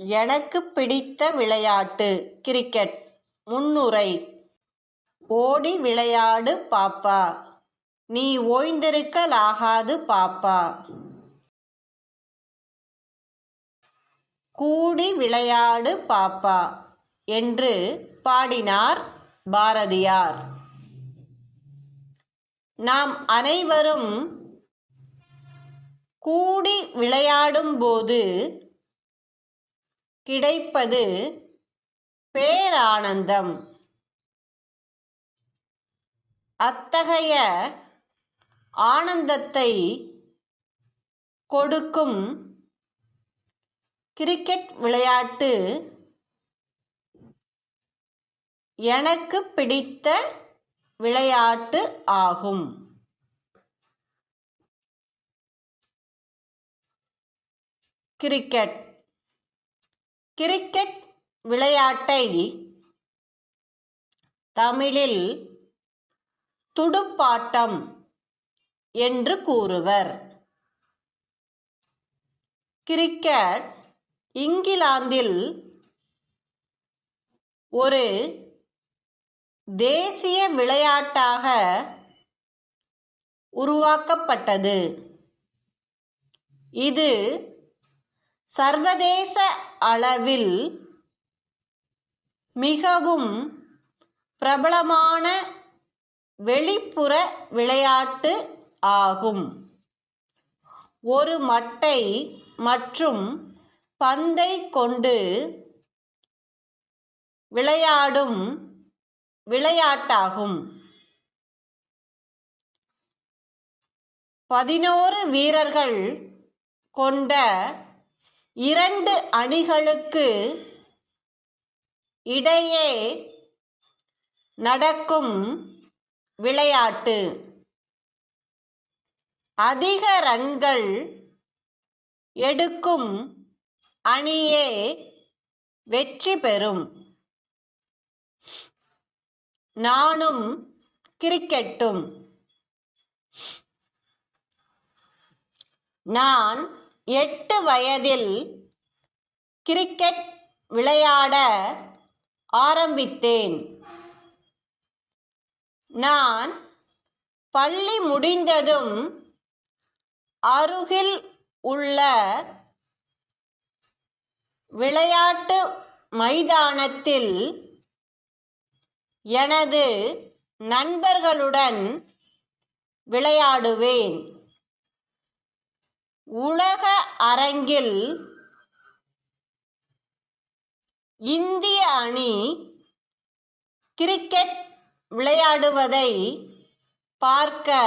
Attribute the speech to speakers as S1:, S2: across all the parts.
S1: எனக்கு பிடித்த விளையாட்டு கிரிக்கெட் முன்னுரை. ஓடி விளையாடு பாப்பா. நீ ஓய்ந்திருக்கலாகாது பாப்பா. கூடி விளையாடு பாப்பா என்று பாடினார் பாரதியார். நாம் அனைவரும் கூடி விளையாடும்போது கிடைப்பது பேரானந்தம். அத்தகைய ஆனந்தத்தை கொடுக்கும் கிரிக்கெட் விளையாட்டு எனக்கு பிடித்த விளையாட்டு ஆகும். கிரிக்கெட். கிரிக்கெட் விளையாட்டை தமிழில் துடுப்பாட்டம் என்று கூறுவர். கிரிக்கெட் இங்கிலாந்தில் ஒரு தேசிய விளையாட்டாக உருவாக்கப்பட்டது. இது சர்வதேச அளவில் மிகவும் பிரபலமான வெளிப்புற விளையாட்டு ஆகும். ஒரு மட்டை மற்றும் பந்தை கொண்டு விளையாடும் விளையாட்டாகும். பதினோரு வீரர்கள் கொண்ட இரண்டு அணிகளுக்கு இடையே நடக்கும் விளையாட்டு. அதிக ரன்கள் எடுக்கும் அணியே வெற்றி பெறும். நானும் கிரிக்கெட்டும். நான் எட்டு வயதில் கிரிக்கெட் விளையாட ஆரம்பித்தேன். நான் பள்ளி முடிந்ததும் அருகில் உள்ள விளையாட்டு மைதானத்தில் எனது நண்பர்களுடன் விளையாடுவேன். உலக அரங்கில் இந்திய அணி கிரிக்கெட் விளையாடுவதை பார்க்க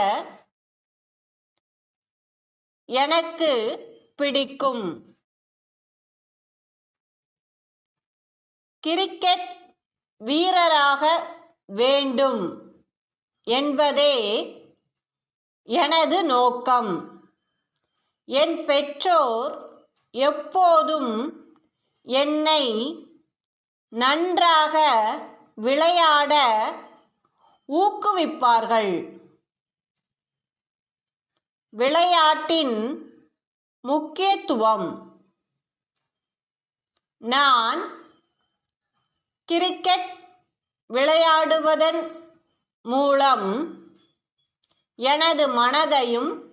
S1: எனக்கு பிடிக்கும். கிரிக்கெட் வீரராக வேண்டும் என்பதே எனது நோக்கம். என் பெற்றோர் எப்போதும் என்னை நன்றாக விளையாட ஊக்குவிப்பார்கள். விளையாட்டின் முக்கியத்துவம். நான் கிரிக்கெட் விளையாடுவதன் மூலம் எனது மனதையும்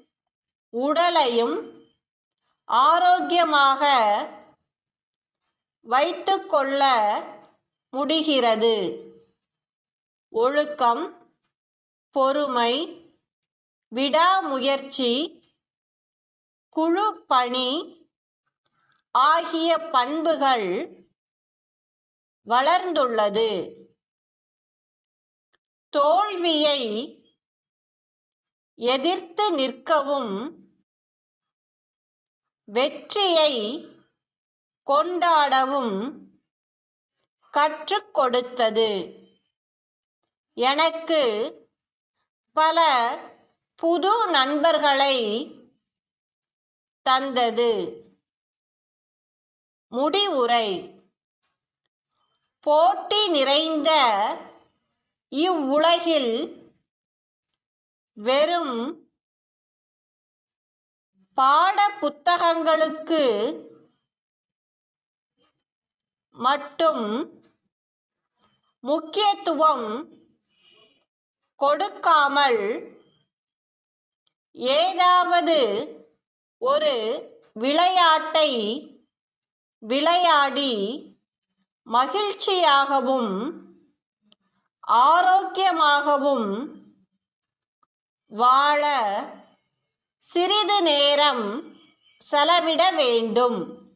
S1: உடலையும் ஆரோக்கியமாக வைத்துக்கொள்ள முடிகிறது. ஒழுக்கம் பொறுமை விடாமுயற்சி குழு பணி ஆகிய பண்புகள் வளர்ந்துள்ளது. தோல்வியை எதிர்த்து நிற்கவும் வெற்றியை கொண்டாடவும் கற்றுக் கொடுத்தது. எனக்கு பல புது நண்பர்களை தந்தது. முடிவுரை. போட்டி நிறைந்த இவ்வுலகில் வெறும் பாட புத்தகங்களுக்கு மட்டும் முக்கியத்துவம் கொடுக்காமல் ஏதாவது ஒரு விளையாட்டை விளையாடி மகிழ்ச்சியாகவும் ஆரோக்கியமாகவும் வாழ சிறிது நேரம் செலவிட வேண்டும்.